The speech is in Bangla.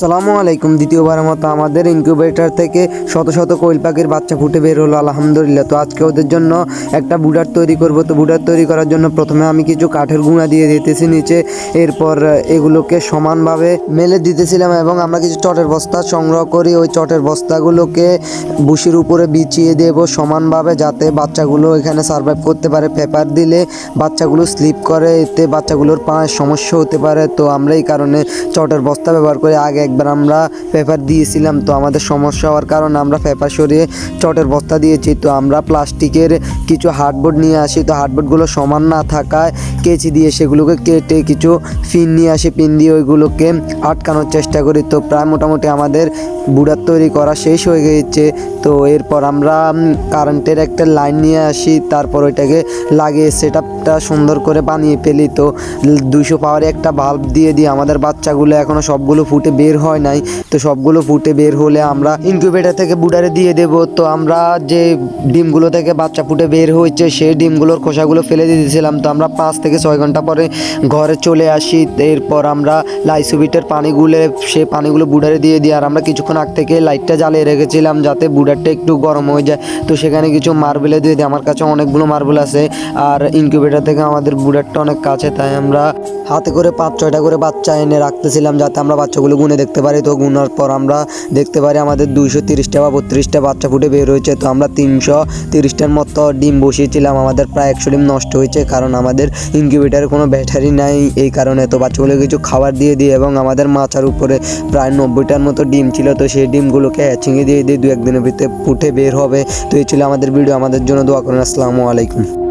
সালামু আলাইকুম। দ্বিতীয়বারের মতো আমাদের ইনকিউবেটর থেকে শত শত কোয়েল পাখির বাচ্চা ফুটে বের হলো, আলহামদুলিল্লাহ। তো আজকে ওদের জন্য একটা বুডার তৈরি করব। তো বুডার তৈরি করার জন্য প্রথমে আমি কিছু কাঠের গুঁড়া দিয়ে দিতেছি নিচে। এরপর এগুলোকে সমানভাবে মেলে দিতেছিলাম এবং আমরা কিছু চটের বস্তা সংগ্রহ করি। ওই চটের বস্তাগুলোকে বুশির উপরে বিছিয়ে দেব সমানভাবে যাতে বাচ্চাগুলো এখানে সার্ভাইভ করতে পারে। পেপার দিলে বাচ্চাগুলো স্লিপ করে, এতে বাচ্চাগুলোর পায়ের সমস্যা হতে পারে। তো আমরা এই কারণে চটের বস্তা ব্যবহার করে। আগে একবার আমরা পেপার দিয়েছিলাম, তো আমাদের সমস্যা হওয়ার কারণে আমরা পেপার সরিয়ে চটের বস্তা দিয়েছি। তো আমরা প্লাস্টিকের কিছু হার্ডবোর্ড নিয়ে আসি, তো হার্ডবোর্ডগুলো সমান না থাকায় কেচি দিয়ে সেগুলোকে কেটে কিছু পিন নিয়ে আসি। পিন দিয়ে ওইগুলোকে আটকানোর চেষ্টা করি। তো প্রায় মোটামুটি আমাদের বুড়ার তৈরি করা শেষ হয়ে গেছে। তো এরপর আমরা কারেন্টের একটা লাইন নিয়ে আসি, তারপর ওইটাকে লাগিয়ে সেট সুন্দর করে বানিয়ে ফেলি। তো দুশো পাওয়ারে একটা বাল্ব দিয়ে দিই আমাদের বাচ্চাগুলো এখনও সবগুলো ফুটে বের হয় নাই। তো সবগুলো ফুটে বের হলে আমরা ইনকিউবেটার থেকে বুডারে দিয়ে দেব। তো আমরা যে ডিমগুলো থেকে বাচ্চা ফুটে বের হয়েছে, সেই ডিমগুলোর খোসাগুলো ফেলে দিয়ে দিয়েছিলাম। তো আমরা পাঁচ থেকে ছয় ঘণ্টা পরে ঘরে চলে আসি। এরপর আমরা লাইসুবিটের পানিগুলো সে পানিগুলো বুডারে দিয়ে দিই। আর আমরা কিছুক্ষণ আগ থেকে লাইটটা জ্বালিয়ে রেখেছিলাম যাতে বুডারটা একটু গরম হয়ে যায়। তো সেখানে কিছু মার্বেলে দিয়ে দিই। আমার কাছে অনেকগুলো মার্বেল আছে। আর ইনকিউবেটার থেকে আমাদের বুডারটা অনেক কাছে, তাই আমরা হাতে করে পাঁচ ছয়টা করে বাচ্চা এনে রাখতেছিলাম যাতে আমরা বাচ্চাগুলো গুনে দেখতে পারি। তো গুনার পর আমরা দেখতে পারি আমাদের দুইশো তিরিশটা বা বত্রিশটা বাচ্চা ফুটে বের হয়েছে। তো আমরা তিনশো তিরিশটার মতো ডিম বসিয়েছিলাম। আমাদের প্রায় একশো ডিম নষ্ট হয়েছে কারণ আমাদের ইনকিউবেটারে কোনো ব্যাটারি নাই। এই কারণে তো বাচ্চাগুলো কিছু খাবার দিয়ে দিই এবং আমাদের মাচার উপরে প্রায় নব্বইটার মতো ডিম ছিল। তো সেই ডিমগুলোকে হ্যাচিংয়ে দিয়ে দিয়ে দু একদিনের ভিতরে ফুটে বের হবে। তো এই ছিল আমাদের ভিডিও। আমাদের জন্য দোয়া করুন। আসসালামু আলাইকুম।